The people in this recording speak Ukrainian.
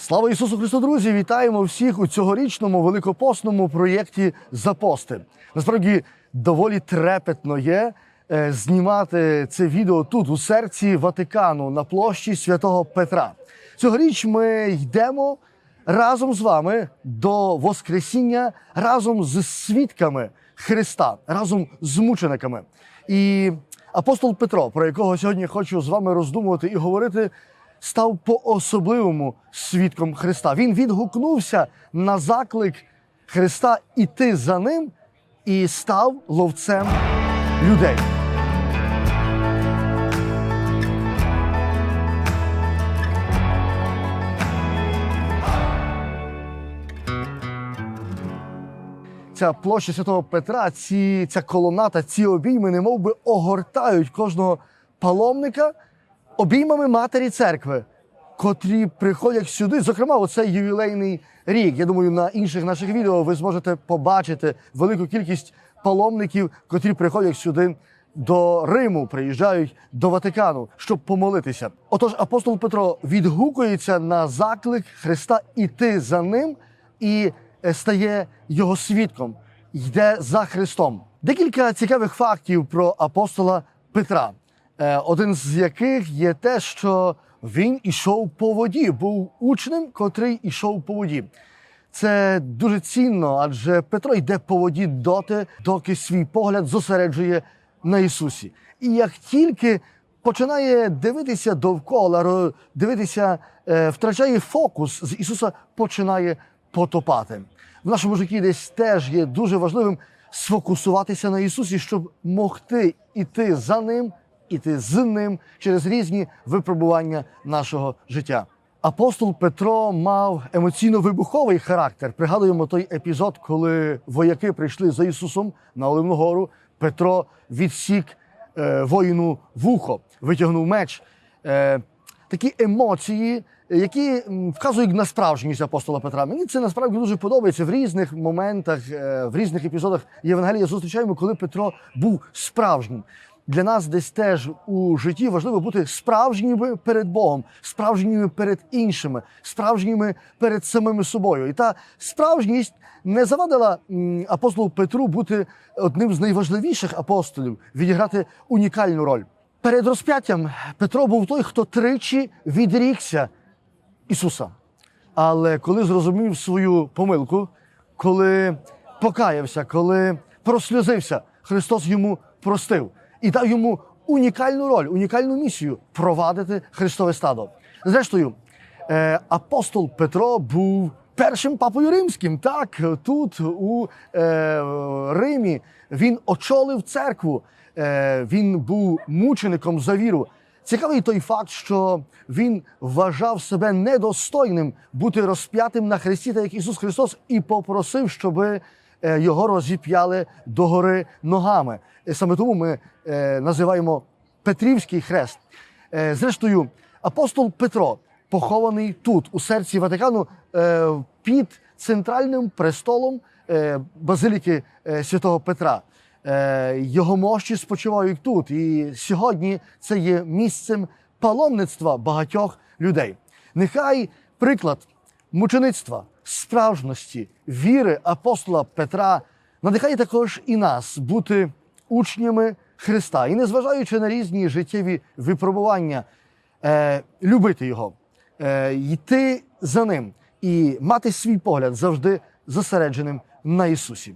Слава Ісусу Христу, друзі! Вітаємо всіх у цьогорічному великопосному проєкті Запости. Насправді доволі трепетно є е, знімати це відео тут, у серці Ватикану, на площі святого Петра. Цьогоріч ми йдемо разом з вами до Воскресіння, разом з свідками Христа, разом з мучениками. І апостол Петро, про якого сьогодні хочу з вами роздумувати і говорити, став по-особливому свідком Христа. Він відгукнувся на заклик Христа іти за ним і став ловцем людей. Ця площа Святого Петра, ці, ця колоната, ці обійми, немов би огортають кожного паломника обіймами матері церкви, котрі приходять сюди. Зокрема, оцей ювілейний рік. Я думаю, на інших наших відео ви зможете побачити велику кількість паломників, котрі приходять сюди. До Риму приїжджають до Ватикану, щоб помолитися. Отож, апостол Петро відгукується на заклик Христа іти за ним і е, стає його свідком, йде за Христом. Декілька цікавих фактів про апостола Петра. Е, Один з яких є те, що він ішов по воді, був учнем, котрий ішов по воді. Це дуже цінно, адже Петро йде по воді доти, доки свій погляд зосереджує на Ісусі. І як тільки починає дивитися довкола, дивитися, е, втрачає фокус з Ісуса, починає потопати. В нашому житті десь теж є дуже важливим сфокусуватися на Ісусі, щоб могти іти за Ним, іти з Ним через різні випробування нашого життя. Апостол Петро мав емоційно-вибуховий характер. Пригадуємо той епізод, коли вояки прийшли за Ісусом на Оливну гору. Петро відсік е, воїну вухо, витягнув меч. Е, такі емоції, які вказують на справжність апостола Петра. Мені це насправді дуже подобається в різних моментах, е, в різних епізодах Євангелія зустрічаємо, коли Петро був справжнім. Для нас десь теж у житті важливо бути справжніми перед Богом, справжніми перед іншими, справжніми перед самими собою. І та справжність не завадила апостолу Петру бути одним з найважливіших апостолів, відіграти унікальну роль. Перед розп'яттям Петро був той, хто тричі відрікся Ісуса. Але коли зрозумів свою помилку, коли покаявся, коли просльозився, Христос йому простив і дав йому унікальну роль, унікальну місію провадити Христове стадо. Зрештою, е, апостол Петро був першим папою римським. Так, тут у е, Римі він очолив церкву, е, він був мучеником за віру. Цікавий той факт, що він вважав себе недостойним бути розп'ятим на хресті, так як Ісус Христос, і попросив, щоб його розіп'яли догори ногами. Е, Саме тому ми е, називаємо Петрівський хрест. Е, Зрештою, апостол Петро похований тут, у серці Ватикану, е, під центральним престолом е, базиліки е, святого Петра. Е, Його мощі спочивають тут. І сьогодні це є місцем паломництва багатьох людей. Нехай приклад мучеництва, справжності, віри апостола Петра надихає також і нас бути учнями Христа. І незважаючи на різні життєві випробування, е, любити його, е, йти за ним і мати свій погляд завжди зосередженим на Ісусі.